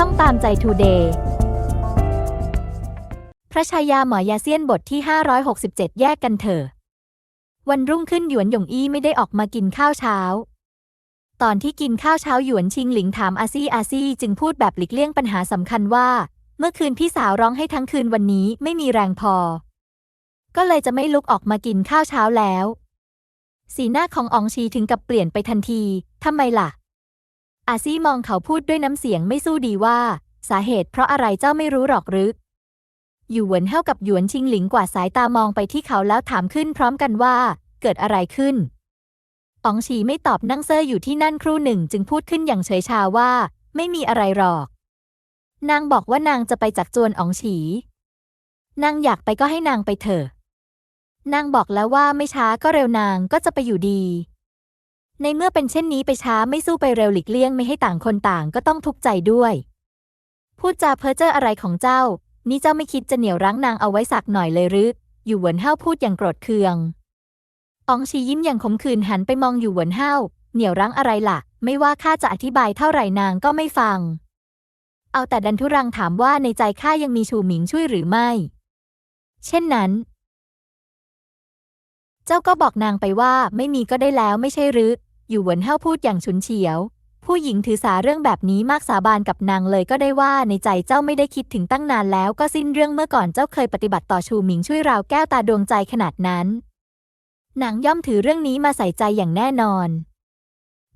ช่องตามใจทูเดย์พระชายาหมอยาเซียนบทที่ 567 แยกกันเถอะ วันรุ่งขึ้นหยวนหยงอี้ไม่ได้ออกมากินข้าวเช้า ตอนที่กินข้าวเช้าหยวนชิงหลิงถามอาซี่อาซี่จึงพูดแบบหลีกเลี่ยงปัญหาสำคัญว่า เมื่อคืนพี่สาวร้องให้ทั้งคืนวันนี้ไม่มีแรงพอ ก็เลยจะไม่ลุกออกมากินข้าวเช้าแล้ว สีหน้าของอองชีถึงกับเปลี่ยนไปทันทีทำไมล่ะ อาซี่มองเขาพูดด้วยน้ำเสียงไม่สู้ดีว่า สาเหตุเพราะอะไรเจ้าไม่รู้หรอกหรืออยู่หวนเท่ากับหยวนชิงหลิงกว่าดสายตามองไปที่เขาแล้วถามขึ้นพร้อมกันว่า เกิดอะไรขึ้นอองชีไม่ตอบนั่งเซ่ออยู่ที่นั่นครู่หนึ่งจึงพูดขึ้นอย่างเฉยชาว่า ไม่มีอะไรหรอก นางบอกว่านางจะไปจักจวนอองฉี นางอยากไปก็ให้นางไปเถอะ นางบอกแล้วว่าไม่ช้าก็เร็วนางก็จะไปอยู่ดี ในเมื่อเป็นเช่นนี้ไปช้าไม่สู้ไปเร็วหลีกเลี่ยงไม่ให้ต่างคนต่างก็ต้องทุกข์ใจด้วย พูดจาเพ้อเจ้ออะไรของเจ้า นี่เจ้าไม่คิดจะเหนี่ยวรั้งนางเอาไว้สักหน่อยเลยหรือ อยู่หวนเห้าพูดอย่างโกรธเคืองอองชียิ้มอย่างขมขื่นหันไปมองอยู่หวนเห้าเหนี่ยวรั้งอะไรล่ะ ไม่ว่าข้าจะอธิบายเท่าไหร่นางก็ไม่ฟัง เอาแต่ดันทุรังถามว่าในใจข้ายังมีชูหมิงช่วยหรือไม่ เช่นนั้น เจ้าก็บอกนางไปว่าไม่มีก็ได้แล้วไม่ใช่หรือ อยู่เหวินเห้าพูดอย่างฉุนเฉียว ผู้หญิงถือสาเรื่องแบบนี้มากสาบานกับนางเลยก็ได้ว่าในใจเจ้าไม่ได้คิดถึงตั้งนานแล้วก็สิ้นเรื่องเมื่อก่อนเจ้าเคยปฏิบัติต่อชูหมิงช่วยราวแก้วตาดวงใจขนาดนั้นนางย่อมถือเรื่องนี้มาใส่ใจอย่างแน่นอน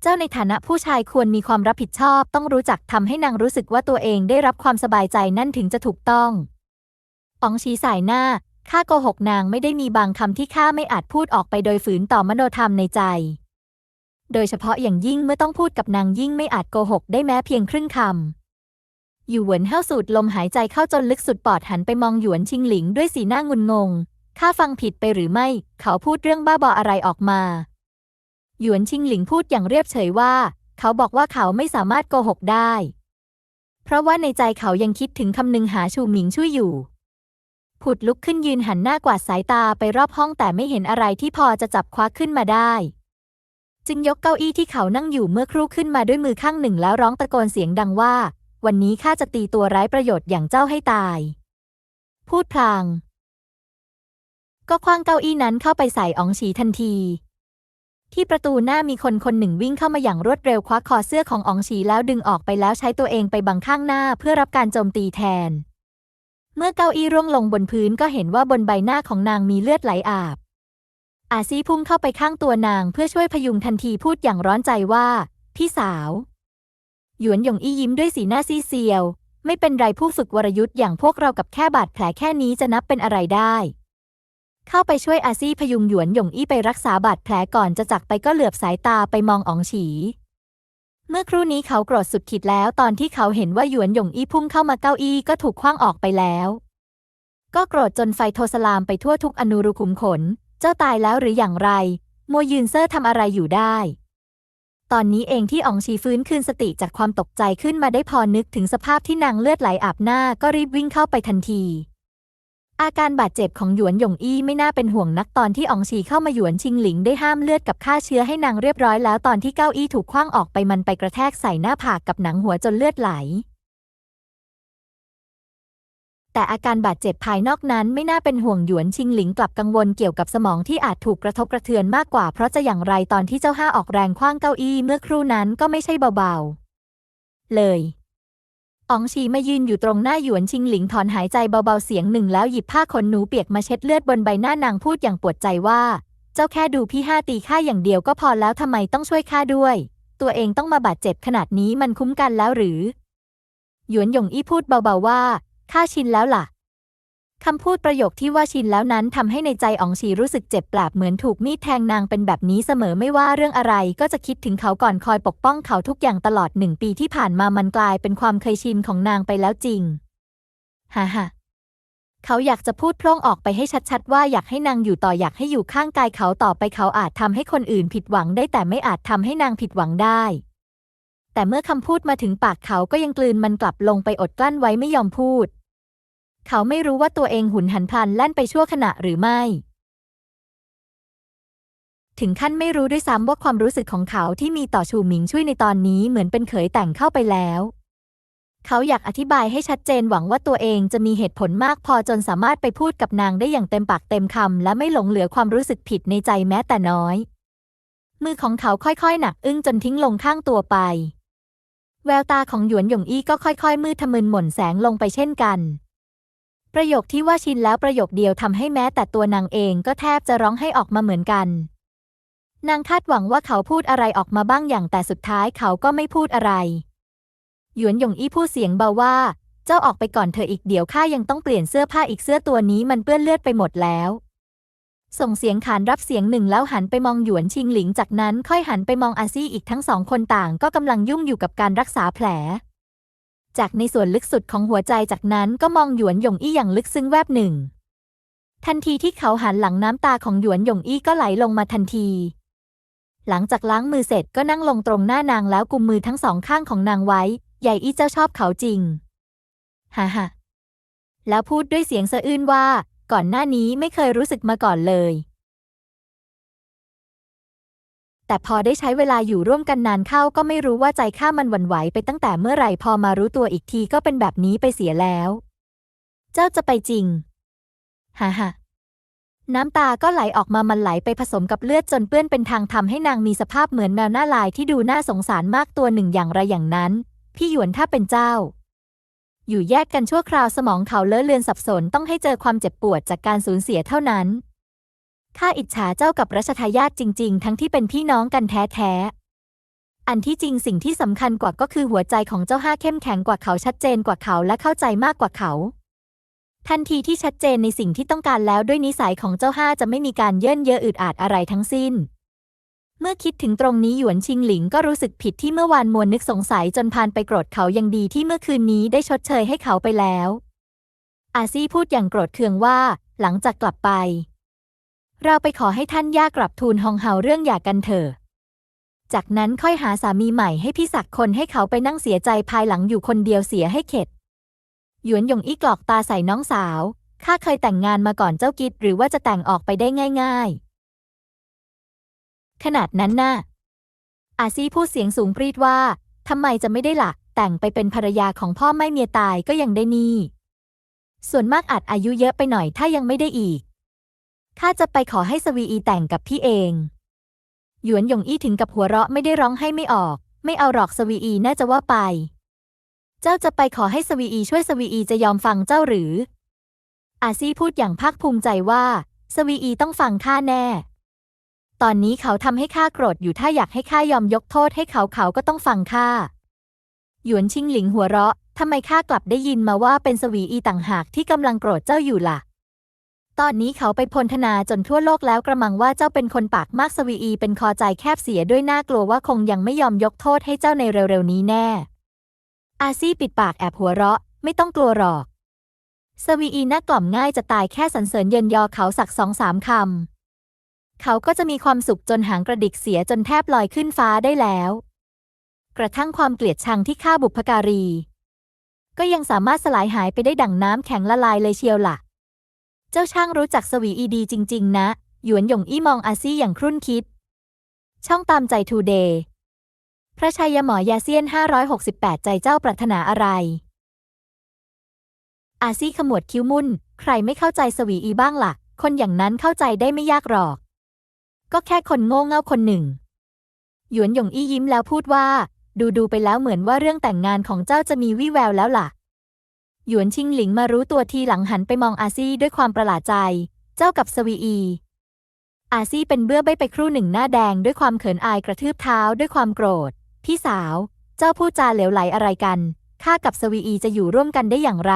เจ้าในฐานะผู้ชายควรมีความรับผิดชอบ ต้องรู้จักทำให้นางรู้สึกว่าตัวเองได้รับความสบายใจนั่นถึงจะถูกต้องอองชี้สายหน้าข้าโกหกนางไม่ได้มีบางคำที่ข้าไม่อาจพูดออกไปโดยฝืนต่อมโนธรรมในใจ โดยเฉพาะอย่างยิ่งเมื่อต้องพูดกับนางยิ่งไม่อาจโกหกได้แม้เพียงครึ่งคำอยู่หวนเห้าสูดลมหายใจเข้าจนลึกสุดปอดหันไปมองหยวนชิงหลิงด้วยสีหน้างุนงง ข้าฟังผิดไปหรือไม่ เขาพูดเรื่องบ้าบออะไรออกมา หยวนชิงหลิงพูดอย่างเรียบเฉยว่า เขาบอกว่าเขาไม่สามารถโกหกได้ เพราะว่าในใจเขายังคิดถึงคำนึงหาชูหมิงช่วยอยู่ผุดลุกขึ้นยืนหันหน้ากวาดสายตาไปรอบห้องแต่ไม่เห็นอะไรที่พอจะจับคว้าขึ้นมาได้ จึงยกเก้าอี้ที่เขานั่งอยู่เมื่อครู่ขึ้นมาด้วยมือข้างหนึ่งแล้วร้องตะโกนเสียงดังว่า วันนี้ข้าจะตีตัวร้ายประโยชน์อย่างเจ้าให้ตาย พูดพลาง ก็คว้างเก้าอี้นั้นเข้าไปใส่อองฉีทันที ที่ประตูหน้ามีคนคนหนึ่งวิ่งเข้ามาอย่างรวดเร็วคว้าคอเสื้อของอองฉีแล้วดึงออกไปแล้วใช้ตัวเองไปบังข้างหน้าเพื่อรับการโจมตีแทน เมื่อเก้าอี้ร่วงลงบนพื้นก็เห็นว่าบนใบหน้าของนางมีเลือดไหลอาบ อาซีพุ่งเข้าไปข้างตัวนางเพื่อช่วยพยุงทันทีพูดอย่างร้อนใจว่า พี่สาว หยวนหยงอี้ยิ้มด้วยสีหน้าซีเซียว ไม่เป็นไรผู้ฝึกวรยุทธ์อย่างพวกเรากับแค่บาดแผลแค่นี้จะนับเป็นอะไรได้ เข้าไปช่วยอาซีพยุงหยวนหยงอี้ไปรักษาบาดแผลก่อนจะจักไปก็เหลือบสายตาไปมองอองฉี เมื่อครู่นี้เขาโกรธสุดขีดแล้ว ตอนที่เขาเห็นว่าหยวนหยงอี้พุ่งเข้ามาเก้าอี้ก็ถูกคว้างออกไปแล้ว ก็โกรธจนไฟโทสลามไปทั่วทุกอนูรุขุมขน เจ้าตายแล้วหรืออย่างไร มัวยืนเซอร์ทำอะไรอยู่ได้ ตอนนี้เองที่อองชีฟื้นคืนสติจากความตกใจขึ้นมาได้พอนึกถึงสภาพที่นางเลือดไหลอาบหน้าก็รีบวิ่งเข้าไปทันที อาการบาดเจ็บของหยวนหยงอี้ไม่น่าเป็นห่วงนักตอนที่อองชีเข้ามาหยวนชิงหลิงได้ห้ามเลือดกับฆ่าเชื้อให้นางเรียบร้อยแล้วตอนที่เก้าอี้ถูกคว้างออกไปมันไปกระแทกใส่หน้าผากกับหนังหัวจนเลือดไหล แต่อาการบาดเจ็บภายนอกนั้นไม่น่าเป็นห่วงหยวนชิงหลิงกลับกังวลเกี่ยวกับสมองที่อาจถูกกระทบกระเทือนมากกว่าเพราะจะอย่างไรตอนที่เจ้าห้าออกแรงคว้างเก้าอี้เมื่อครู่นั้นก็ไม่ใช่เบาๆ เลยอองชีมายืนอยู่ตรงหน้าหยวนชิงหลิงถอนหายใจเบาๆเสียงหนึ่งแล้วหยิบผ้าขนหนูเปียกมาเช็ดเลือดบนใบหน้านางพูดอย่างปวดใจว่า เจ้าแค่ดูพี่ห้าตีข้าอย่างเดียวก็พอแล้วทำไมต้องช่วยข้าด้วย ตัวเองต้องมาบาดเจ็บขนาดนี้มันคุ้มกันแล้วหรือ หยวนหยงอี้พูดเบาๆว่า ข้าชินแล้วล่ะ คำพูดประโยคที่ว่าชินแล้วนั้นทำให้ในใจอองชีรู้สึกเจ็บแปราบเหมือนถูกมีดแทงนางเป็นแบบนี้เสมอไม่ว่าเรื่องอะไรก็จะคิดถึงเขาก่อนคอยปกป้องเขาทุกอย่างตลอดหนึ่งปีที่ผ่านมามันกลายเป็นความเคยชินของนางไปแล้วจริงฮ่าฮ่าเขาอยากจะพูดพร่งออกไปให้ชัดๆ ว่าอยากให้นางอยู่ต่ออยากให้อยู่ข้างกายเขาต่อไปเขาอาจทำให้คนอื่นผิดหวังได้แต่ไม่อาจทำให้นางผิดหวังได้ แต่เมื่อคำพูดมาถึงปากเขาก็ยังกลืนมันกลับลงไปอดกลั้นไว้ไม่ยอมพูด เขาไม่รู้ว่าตัวเองหุนหันพลันแล่นไปชั่วขณะหรือไม่ ถึงขั้นไม่รู้ด้วยซ้ำว่าความรู้สึกของเขาที่มีต่อชูหมิงช่วยในตอนนี้เหมือนเป็นเขยแต่งเข้าไปแล้ว เขาอยากอธิบายให้ชัดเจนหวังว่าตัวเองจะมีเหตุผลมากพอจนสามารถไปพูดกับนางได้อย่างเต็มปากเต็มคำและไม่หลงเหลือความรู้สึกผิดในใจแม้แต่น้อย มือของเขาค่อยๆ หนักอึ้งจนทิ้งลงข้างตัวไป แววตาของหยวนหยงอี้ก็ค่อย ๆ มืดทะมึนหม่นแสงลงไปเช่นกัน ประโยคที่ว่าชินแล้วประโยคเดียวทำให้แม้แต่ตัวนางเองก็แทบจะร้องให้ออกมาเหมือนกัน นางคาดหวังว่าเขาพูดอะไรออกมาบ้างอย่างแต่สุดท้ายเขาก็ไม่พูดอะไร หยวนหยงอี้พูดเสียงเบาว่า เจ้าออกไปก่อนเธออีกเดี๋ยวข้ายังต้องเปลี่ยนเสื้อผ้าอีกเสื้อตัวนี้มันเปื้อนเลือดไปหมดแล้ว ส่งเสียงขานรับเสียงหนึ่งแล้วหันไปมองหยวนชิงหลิงจากนั้นค่อยหันไปมองอาซี่อีกทั้งสองคนต่างก็กำลังยุ่งอยู่กับการรักษาแผล จากในส่วนลึกสุดของหัวใจจากนั้นก็มองหยวนหยงอี้อย่างลึกซึ้งแวบหนึ่ง ทันทีที่เขาหันหลังน้ำตาของหยวนหยงอี้ก็ไหลลงมาทันที หลังจากล้างมือเสร็จก็นั่งลงตรงหน้านางแล้วกุมมือทั้งสองข้างของนางไว้ ใหญ่อี้เจ้าชอบเขาจริง ฮ่าฮ่าแล้วพูดด้วยเสียงสะอื้นว่า ก่อนหน้านี้ไม่เคยรู้สึกมาก่อนเลย แต่พอได้ใช้เวลาอยู่ร่วมกันนานเข้าก็ไม่รู้ว่าใจข้ามันหวั่นไหวไปตั้งแต่เมื่อไหร่พอมารู้ตัวอีกทีก็เป็นแบบนี้ไปเสียแล้ว เจ้าจะไปจริง ฮ่าฮ่าน้ำตาก็ไหลออกมามันไหลไปผสมกับเลือดจนเปื้อนเป็นทางทำให้นางมีสภาพเหมือนแมวหน้าลายที่ดูน่าสงสารมากตัวหนึ่งอย่างไรอย่างนั้น พี่หยวนถ้าเป็นเจ้า อยู่แยกกันชั่วคราวสมองเขาเลอะเลือนสับสนต้องให้เจอความเจ็บปวดจากการสูญเสียเท่านั้น ข้าอิจฉาเจ้ากับรัชทายาทจริง ๆ ทั้งที่เป็นพี่น้องกันแท้ๆ อันที่จริงสิ่งที่สำคัญกว่าก็คือหัวใจของเจ้าห้าเข้มแข็งกว่าเขาชัดเจนกว่าเขาและเข้าใจมากกว่าเขา ทันทีที่ชัดเจนในสิ่งที่ต้องการแล้วด้วยนิสัยของเจ้าห้าจะไม่มีการเย่นเยออึดอัดอะไรทั้งสิ้น เมื่อคิดถึงตรงนี้หยวนชิงหลิงก็รู้สึกผิดที่เมื่อวานมวนนึกสงสัยจนพานไปโกรธเขายังดีที่เมื่อคืนนี้ได้ชดเชยให้เขาไปแล้ว อาซี่พูดอย่างโกรธเคืองว่า หลังจากกลับไป เราไปขอให้ท่านย่ากลับทูลฮองเฮาเรื่องหย่ากันเถอะ จากนั้นค่อยหาสามีใหม่ให้พี่ศักคนให้เขาไปนั่งเสียใจภายหลังอยู่คนเดียวเสียให้เข็ด หยวนหยงอี้กรอกตาใส่น้องสาว ข้าเคยแต่งงานมาก่อนเจ้ากิดหรือว่าจะแต่งออกไปได้ง่ายๆ ขนาดนั้นน่ะ อาซีพูดเสียงสูงปรีดว่าทำไมจะไม่ได้ละ่ะ แต่งไปเป็นภรรยาของพ่อไม่เมียตายก็ยังได้นี่ ส่วนมากอาจอายุเยอะไปหน่อยถ้ายังไม่ได้อีก ข้าจะไปขอให้สวีอีแต่งกับพี่เอง หยวนหยงอี้ถึงกับหัวเราะไม่ได้ร้องให้ไม่ออก ไม่เอาหรอกสวีอีน่าจะว่าไป เจ้าจะไปขอให้สวีอีช่วยสวีอีจะยอมฟังเจ้าหรือ อาซี่พูดอย่างภาคภูมิใจว่า สวีอีต้องฟังข้าแน่ ตอนนี้เขาทำให้ข้าโกรธอยู่ถ้าอยากให้ข้ายอมยกโทษให้เขาเขาก็ต้องฟังข้า หยวนชิงหลิงหัวเราะทำไมข้ากลับได้ยินมาว่าเป็นสวีอีต่างหากที่กำลังโกรธเจ้าอยู่ล่ะ ตอนนี้เขาไปพลธนาจนทั่วโลกแล้วกระมังว่าเจ้าเป็นคนปากมากสวีอีเป็นคอใจแคบเสียด้วยน่ากลัวว่าคงยังไม่ยอมยกโทษให้เจ้าในเร็วๆนี้แน่ อาซี่ปิดปากแอบหัวเราะ ไม่ต้องกลัวหรอก สวีอีน่ากล่อมง่ายจะตายแค่สรรเสริญเยินยอเขาสักสองสามคำ เขาก็จะมีความสุขจนหางกระดิกเสียจนแทบลอยขึ้นฟ้าได้แล้ว กระทั่งความเกลียดชังที่ฆ่าบุพการี ก็ยังสามารถสลายหายไปได้ดั่งน้ำแข็งละลายเลยเชียวล่ะ เจ้าช่างรู้จักสวีอีดีจริง ๆ นะ หยวนหยงอี้มองอาซี่อย่างครุ่นคิด ช่องตามใจทูเดย์พระชัยหมอยาเซียน 568 ใจเจ้าปรารถนาอะไร อาซี่ขมวดคิ้วมุ่น ใครไม่เข้าใจสวีอีบ้างล่ะ คนอย่างนั้นเข้าใจได้ไม่ยากหรอก ก็แค่คนโง่เง่าคนหนึ่ง หยวนหยงอี้ยิ้มแล้วพูดว่า ดูดูไปแล้วเหมือนว่าเรื่องแต่งงานของเจ้าจะมีวี่แววแล้วล่ะ หยวนชิงหลิงมารู้ตัวทีหลังหันไปมองอาซี่ด้วยความประหลาดใจ เจ้ากับสวีอี อาซี่เป็นเบื้อใบไปครู่หนึ่งหน้าแดงด้วยความเขินอายกระทืบเท้าด้วยความโกรธ พี่สาว เจ้าพูดจาเหลวไหลอะไรกัน ข้ากับสวีอีจะอยู่ร่วมกันได้อย่างไร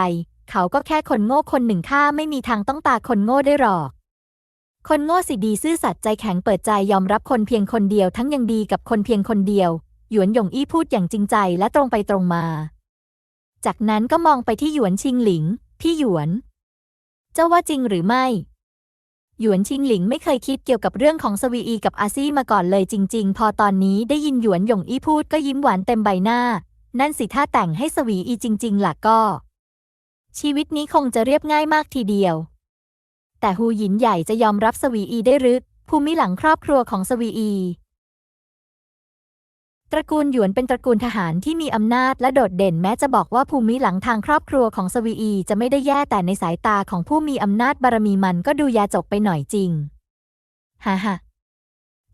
เขาก็แค่คนโง่คนหนึ่งข้าไม่มีทางต้องตาคนโง่ได้หรอก คนโง่สิดีซื่อสัตย์ใจแข็งเปิดใจยอมรับคนเพียงคนเดียวทั้งยังดีกับคนเพียงคนเดียว หยวนหยงอี้พูดอย่างจริงใจและตรงไปตรงมา จากนั้นก็มองไปที่หยวนชิงหลิง พี่หยวน เจ้าว่าจริงหรือไม่ หยวนชิงหลิงไม่เคยคิดเกี่ยวกับเรื่องของสวีอีกับอาซี่มาก่อนเลยจริง ๆ พอตอนนี้ได้ยินหยวนหยงอี้พูดก็ยิ้มหวานเต็มใบหน้า นั่นสิถ้าแต่งให้สวีอีจริง ๆล่ะก็ ชีวิตนี้คงจะเรียบง่ายมากทีเดียว แต่ฮูหยินใหญ่จะยอมรับสวีอีได้หรือภูมิหลังครอบครัวของสวีอี ตระกูลหยวนเป็นตระกูลทหารที่มีอำนาจและโดดเด่นแม้จะบอกว่าภูมิหลังทางครอบครัวของสวีอีจะไม่ได้แย่แต่ในสายตาของผู้มีอำนาจบารมีมันก็ดูยาจกไปหน่อยจริงฮ่าฮ่า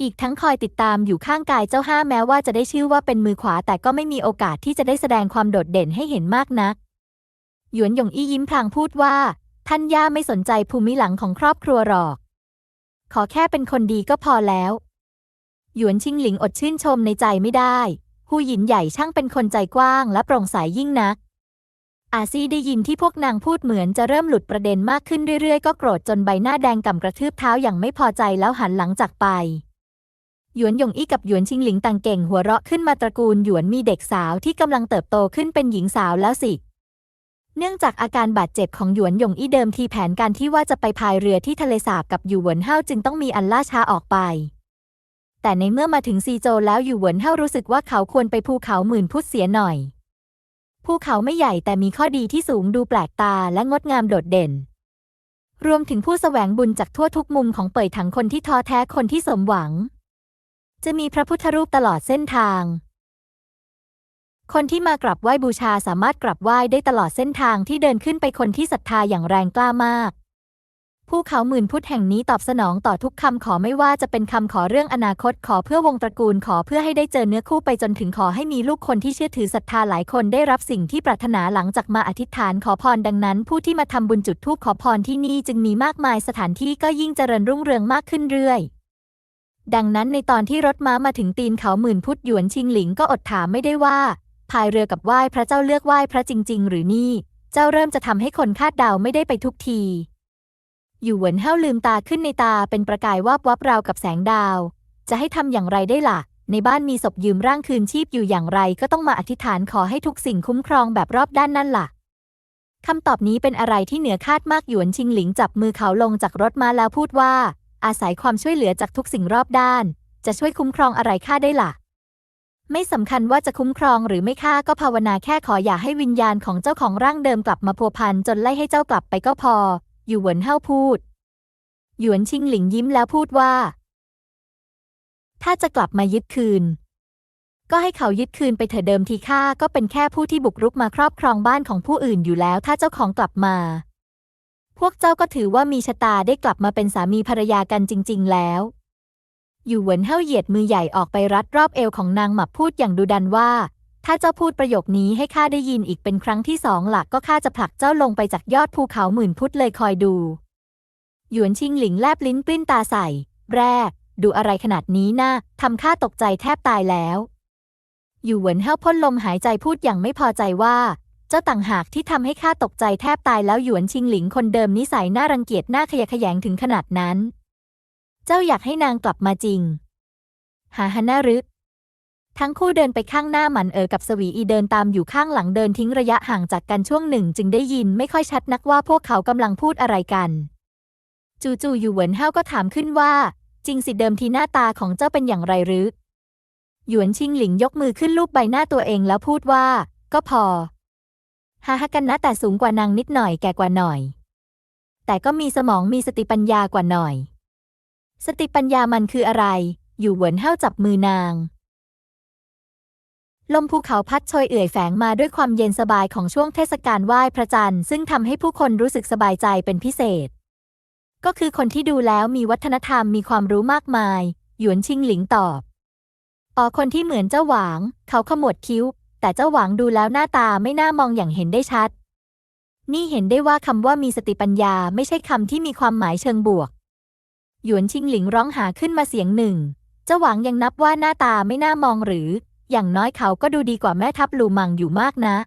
อีกทั้งคอยติดตามอยู่ข้างกายเจ้าห้าแม้ว่าจะได้ชื่อว่าเป็นมือขวาแต่ก็ไม่มีโอกาสที่จะได้แสดงความโดดเด่นให้เห็นมากนัก หยวนหยงอี้ยิ้มพลางพูดว่า ท่านย่าไม่สนใจภูมิหลังของครอบครัวหรอก ขอแค่เป็นคนดีก็พอแล้ว หยวนชิงหลิงอดชื่นชมในใจไม่ได้ผู้หญินใหญ่ช่างเป็นคนใจกว้างและโปร่งใสยยิ่งนัก อาซีได้ยินที่พวกนางพูดเหมือนจะเริ่มหลุดประเด็นมากขึ้นเรื่อยๆ ก็โกรธจนใบหน้าแดงก่ำกระทืบเท้าอย่างไม่พอใจแล้วหันหลังจากไป หยวนหยงอี้กับหยวนชิงหลิงต่างเก่งหัวเราะขึ้นมาตระกูลหยวนมีเด็กสาวที่กำลังเติบโตขึ้นเป็นหญิงสาวแล้วสิเนื่องจากอาการบาดเจ็บของหยวนหยงอี้เดิมทีแผนการที่ว่าจะไปพายเรือที่ทะเลสาบกับหยู่หวนเฮาจึงต้องมีอันล่าช้าออกไป แต่ในเมื่อมาถึงซีโจวแล้วหยู่เหวินเฮารู้สึกว่าเขาควรไปภูเขาหมื่นพุทธเสียหน่อย ภูเขาไม่ใหญ่แต่มีข้อดีที่สูงดูแปลกตาและงดงามโดดเด่น รวมถึงผู้แสวงบุญจากทั่วทุกมุมของเป่ยถังคนที่ท้อแท้คนที่สมหวัง จะมีพระพุทธรูปตลอดเส้นทาง คนที่มากราบไหว้บูชาสามารถกราบไหว้ได้ตลอดเส้นทางที่เดินขึ้นไปคนที่ศรัทธาอย่างแรงกล้ามาก ภูเขาหมื่นพุทธแห่งนี้ตอบสนองต่อทุกคำขอไม่ว่าจะเป็นคำขอเรื่องอนาคตขอเพื่อวงตระกูลขอเพื่อให้ได้เจอเนื้อคู่ไปจนถึงขอให้มีลูกคนที่เชื่อถือศรัทธาหลายคนได้รับสิ่งที่ปรารถนาหลังจากมาอธิษฐานขอพรดังนั้น ผู้ที่มาทำบุญจุดธูปขอพรที่นี่จึงมีมากมายสถานที่ก็ยิ่งเจริญรุ่งเรืองมากขึ้นเรื่อย ดังนั้นในตอนที่รถม้ามาถึงตีนเขาหมื่นพุทธหยวนชิงหลิงก็อดถามไม่ได้ว่าพายเรือกับไหว้พระเจ้าเลือกไหว้พระจริง ๆ หรือนี่ เจ้าเริ่มจะทำให้คนคาดเดาไม่ได้ไปทุกที อยู่เหวินเฮาลืมตาขึ้นในตาเป็นประกายวาบวับราวกับแสงดาว จะให้ทำอย่างไรได้ล่ะ ในบ้านมีศพยืมร่างคืนชีพอยู่อย่างไรก็ต้องมาอธิษฐานขอให้ทุกสิ่งคุ้มครองแบบรอบด้านนั่นล่ะคำตอบนี้เป็นอะไรที่เหนือคาดมากหยวนชิงหลิงจับมือเขาลงจากรถมาแล้วพูดว่า อาศัยความช่วยเหลือจากทุกสิ่งรอบด้าน จะช่วยคุ้มครองอะไรข้าได้ล่ะ ไม่สำคัญว่าจะคุ้มครองหรือไม่ฆ่าก็ภาวนาแค่ขออย่าให้วิญญาณของเจ้าของร่างเดิมกลับมาพัวพันจนไล่ให้เจ้ากลับไปก็พอ อยู่เหวนเฮาพูด หยวนชิงหลิงยิ้มแล้วพูดว่า ถ้าจะกลับมายึดคืน ก็ให้เขายึดคืนไปเถอะเดิมทีข้าก็เป็นแค่ผู้ที่บุกรุกมาครอบครองบ้านของผู้อื่นอยู่แล้ว ถ้าเจ้าของกลับมา พวกเจ้าก็ถือว่ามีชะตาได้กลับมาเป็นสามีภรรยากันจริง ๆ แล้วอยู่เหวินเฮาเหยียดมือใหญ่ออกไปรัดรอบเอวของนางหมับพูดอย่างดุดันว่า ถ้าเจ้าพูดประโยคนี้ให้ข้าได้ยินอีกเป็นครั้งที่สองหลักก็ข้าจะผลักเจ้าลงไปจากยอดภูเขาหมื่นพุทธเลยคอยดู หยวนชิงหลิงแลบลิ้นปลิ้นตาใส่ แรก ดูอะไรขนาดนี้นะ่ะทำข้าตกใจแทบตายแล้วอยู่เหวินเฮาพ่นลมหายใจพูดอย่างไม่พอใจว่า เจ้าต่างหากที่ทำให้ข้าตกใจแทบตายแล้วหยวนชิงหลิงคนเดิมนิสัยน่ารังเกียจน่าขยะแขยงถึงขนาดนั้น เจ้าอยากให้นางกลับมาจริง หาฮันนารึ ทั้งคู่เดินไปข้างหน้าหมันเอ๋อกับสวีอีเดินตามอยู่ข้างหลังเดินทิ้งระยะห่างจากกันช่วงหนึ่ง จึงได้ยินไม่ค่อยชัดนักว่าพวกเขากำลังพูดอะไรกัน จู่ๆอยู่เหวินเฮาก็ถามขึ้นว่า จริงสิเดิมทีหน้าตาของเจ้าเป็นอย่างไรหรือหยวนชิงหลิงยกมือขึ้นลูบใบหน้าตัวเองแล้วพูดว่า ก็พอฮาฮากันนะแต่สูงกว่านางนิดหน่อยแก่กว่าหน่อย แต่ก็มีสมองมีสติปัญญากว่าหน่อย สติปัญญามันคืออะไร อยู่เหวินเฮาจับมือนาง ลมภูเขาพัดโชยเอื่อยแฝงมาด้วยความเย็นสบายของช่วงเทศกาลไหว้พระจันทร์ซึ่งทำให้ผู้คนรู้สึกสบายใจเป็นพิเศษ ก็คือคนที่ดูแล้วมีวัฒนธรรมมีความรู้มากมาย หยวนชิงหลิงตอบอ๋อคนที่เหมือนเจ้าหวาง เขาขมวดคิ้ว แต่เจ้าหวางดูแล้วหน้าตาไม่น่ามองอย่างเห็นได้ชัด นี่เห็นได้ว่าคำว่ามีสติปัญญาไม่ใช่คำที่มีความหมายเชิงบวก หยวนชิงหลิงร้องหาขึ้นมาเสียงหนึ่ง เจ้าหวังยังนับว่าหน้าตาไม่น่ามองหรือ อย่างน้อยเขาก็ดูดีกว่าแม่ทัพลูมังอยู่มากนะ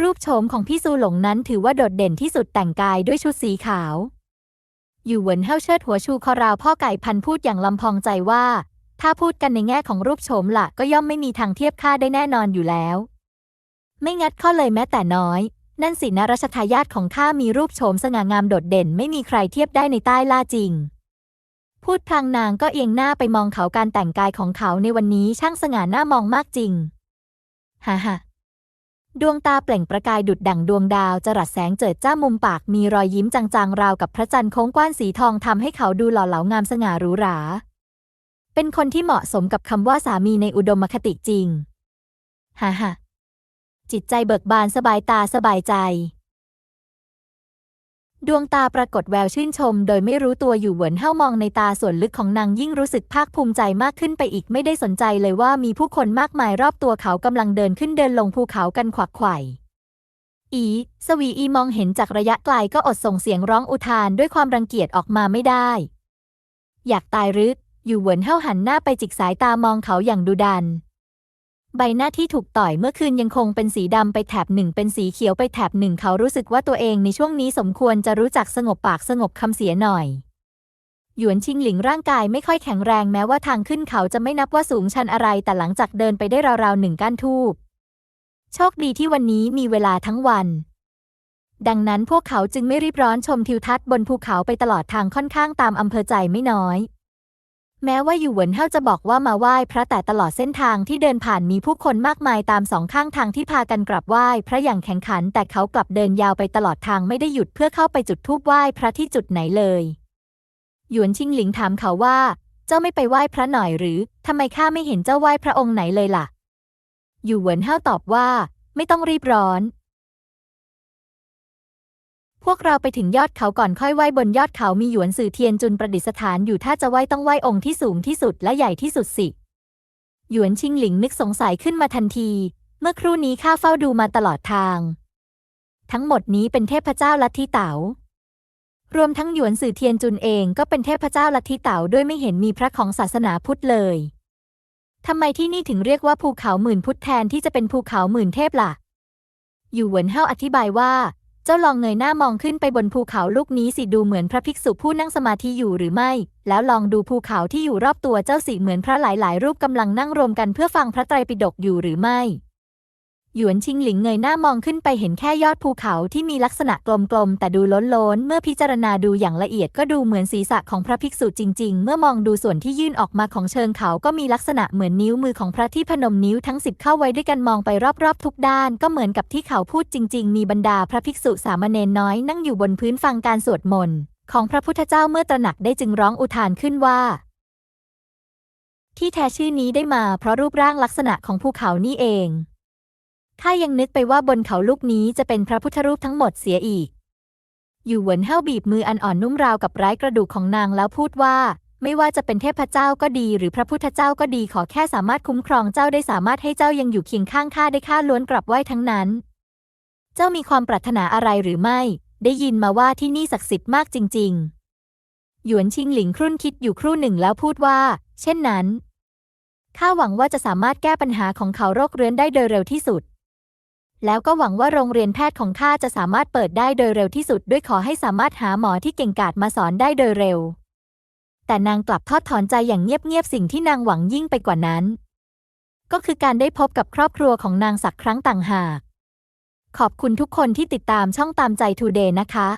รูปโฉมของพี่ซูหลงนั้นถือว่าโดดเด่นที่สุดแต่งกายด้วยชุดสีขาว อยู่เหวินเฮาเชิดหัวชูคอราวพ่อไก่พันพูดอย่างลำพองใจว่า ถ้าพูดกันในแง่ของรูปโฉมละก็ย่อมไม่มีทางเทียบค่าได้แน่นอนอยู่แล้ว ไม่งัดข้อเลยแม้แต่น้อย นั่นสินะรัชทายาทของข้ามีรูปโฉมสง่างามโดดเด่น ไม่มีใครเทียบได้ในใต้ล่าจริง พูดพลางนางก็เอียงหน้าไปมองเขาการแต่งกายของเขาในวันนี้ช่างสง่าหน้ามองมากจริงฮ่าฮ่าดวงตาเปล่งประกายดุดดั่งดวงดาวจรัสแสงเจิดจ้ามุมปากมีรอยยิ้มจางๆ ราวกับพระจันทร์โค้งกว้านสีทองทำให้เขาดูหล่อเหลางามสง่าหรูหรา เป็นคนที่เหมาะสมกับคำว่าสามีในอุดมคติจริงฮ่าฮ่าจิตใจเบิกบานสบายตาสบายใจ ดวงตาปรากฏแววชื่นชม โดยไม่รู้ตัวอยู่เหวินเฮ้ามองในตาส่วนลึกของนางยิ่งรู้สึกภาคภูมิใจมากขึ้นไปอีกไม่ได้สนใจเลยว่ามีผู้คนมากมายรอบตัวเขากำลังเดินขึ้นเดินลงภูเขากันขวักไขว่อี สวีอีมองเห็นจากระยะไกลก็อดส่งเสียงร้องอุทานด้วยความรังเกียจออกมาไม่ได้ อยากตายรืออยู่เหวินเฮ้าหันหน้าไปจิกสายตามองเขาอย่างดุดัน ใบหน้าที่ถูกต่อยเมื่อคืนยังคงเป็นสีดำไปแถบหนึ่งเป็นสีเขียวไปแถบหนึ่งเขารู้สึกว่าตัวเองในช่วงนี้สมควรจะรู้จักสงบปากสงบคำเสียหน่อยหยวนชิงหลิงร่างกายไม่ค่อยแข็งแรงแม้ว่าทางขึ้นเขาจะไม่นับว่าสูงชันอะไร แต่หลังจากเดินไปได้ราวๆหนึ่งก้านทูบโชคดีที่วันนี้มีเวลาทั้งวัน ดังนั้นพวกเขาจึงไม่รีบร้อนชมทิวทัศน์บนภูเขาไปตลอดทางค่อนข้างตามอำเภอใจไม่น้อย แม้ว่าอยู่เหวินเฮาจะบอกว่ามาไหว้พระแต่ตลอดเส้นทางที่เดินผ่านมีผู้คนมากมายตามสองข้างทางที่พากันกลับไหว้พระอย่างแข็งขัน แต่เขากลับเดินยาวไปตลอดทางไม่ได้หยุดเพื่อเข้าไปจุดธูปไหว้พระที่จุดไหนเลย หยวนชิงหลิงถามเขาว่า เจ้าไม่ไปไหว้พระหน่อยหรือทำไมข้าไม่เห็นเจ้าไหว้พระองค์ไหนเลยล่ะ อยู่เหวินเฮาตอบว่า ไม่ต้องรีบร้อน พวกเราไปถึงยอดเขาก่อนค่อยไหว้บนยอดเขามีหยวนสื่อเทียนจุนประดิษฐานอยู่ถ้าจะไหว้ต้องไหว้องค์ที่สูงที่สุดและใหญ่ที่สุดสิ หยวนชิงหลิงนึกสงสัยขึ้นมาทันที เมื่อครู่นี้ข้าเฝ้าดูมาตลอดทาง ทั้งหมดนี้เป็นเทพเจ้าลัทธิเต๋ารวมทั้งหยวนสื่อเทียนจุนเองก็เป็นเทพเจ้าลัทธิเต๋าด้วยไม่เห็นมีพระของศาสนาพุทธเลยทำไมที่นี่ถึงเรียกว่าภูเขาหมื่นพุทธแทนที่จะเป็นภูเขาหมื่นเทพล่ะ อยู่เหวนเฮาอธิบายว่า เจ้าลองเงยหน้ามองขึ้นไปบนภูเขาลูกนี้สิดูเหมือนพระภิกษุผู้นั่งสมาธิอยู่หรือไม่ แล้วลองดูภูเขาที่อยู่รอบตัวเจ้าสิเหมือนพระหลายๆ รูปกำลังนั่งรวมกันเพื่อฟังพระไตรปิฎกอยู่หรือไม่ หยวนชิงหลิงเงยหน้ามองขึ้นไปเห็นแค่ยอดภูเขาที่มีลักษณะกลมๆ แต่ดูล้นๆ เมื่อพิจารณาดูอย่างละเอียดก็ดูเหมือนศีรษะของพระภิกษุจริง ๆ เมื่อมองดูส่วนที่ยื่นออกมาของเชิงเขาก็มีลักษณะเหมือนนิ้วมือของพระที่พนมนิ้วทั้งสิบเข้าไว้ด้วยกันมองไปรอบๆ ทุกด้าน ก็เหมือนกับที่เขาพูดจริง ๆ มีบรรดาพระภิกษุสามเณรน้อยนั่งอยู่บนพื้นฟังการสวดมนต์ของพระพุทธเจ้าเมื่อตระหนักได้จึงร้องอุทานขึ้นว่าที่แท้ชื่อนี้ได้มาเพราะรูปร่างลักษณะของภูเขานี่เอง ข้ายังนึกไปว่าบนเขาลูกนี้จะเป็นพระพุทธรูปทั้งหมดเสียอีก อยู่เหวินเฮ้าบีบมืออันอ่อนนุ่มราวกับไร้กระดูกของนางแล้วพูดว่า ไม่ว่าจะเป็นเทพเจ้าก็ดี หรือพระพุทธเจ้าก็ดีขอแค่สามารถคุ้มครองเจ้าได้สามารถให้เจ้ายังอยู่เคียงข้างข้าได้ข้าล้วนกลับไหว้ทั้งนั้น เจ้ามีความปรารถนาอะไรหรือไม่ ได้ยินมาว่าที่นี่ศักดิ์สิทธิ์มากจริง ๆ หยวนชิงหลิงครุ่นคิดอยู่ครู่หนึ่งแล้วพูดว่า เช่นนั้นข้าหวังว่าจะสามารถแก้ปัญหาของเขาโรคเรื้อนได้โดยเร็วที่สุด แล้วก็หวังว่าโรงเรียนแพทย์ของข้าจะสามารถเปิดได้โดยเร็วที่สุดด้วยขอให้สามารถหาหมอที่เก่งกาจมาสอนได้โดยเร็ว แต่นางกลับทอดถอนใจอย่างเงียบๆสิ่งที่นางหวังยิ่งไปกว่านั้น ก็คือการได้พบกับครอบครัวของนางสักครั้งต่างหาก ขอบคุณทุกคนที่ติดตามช่องตามใจทูเดย์นะคะ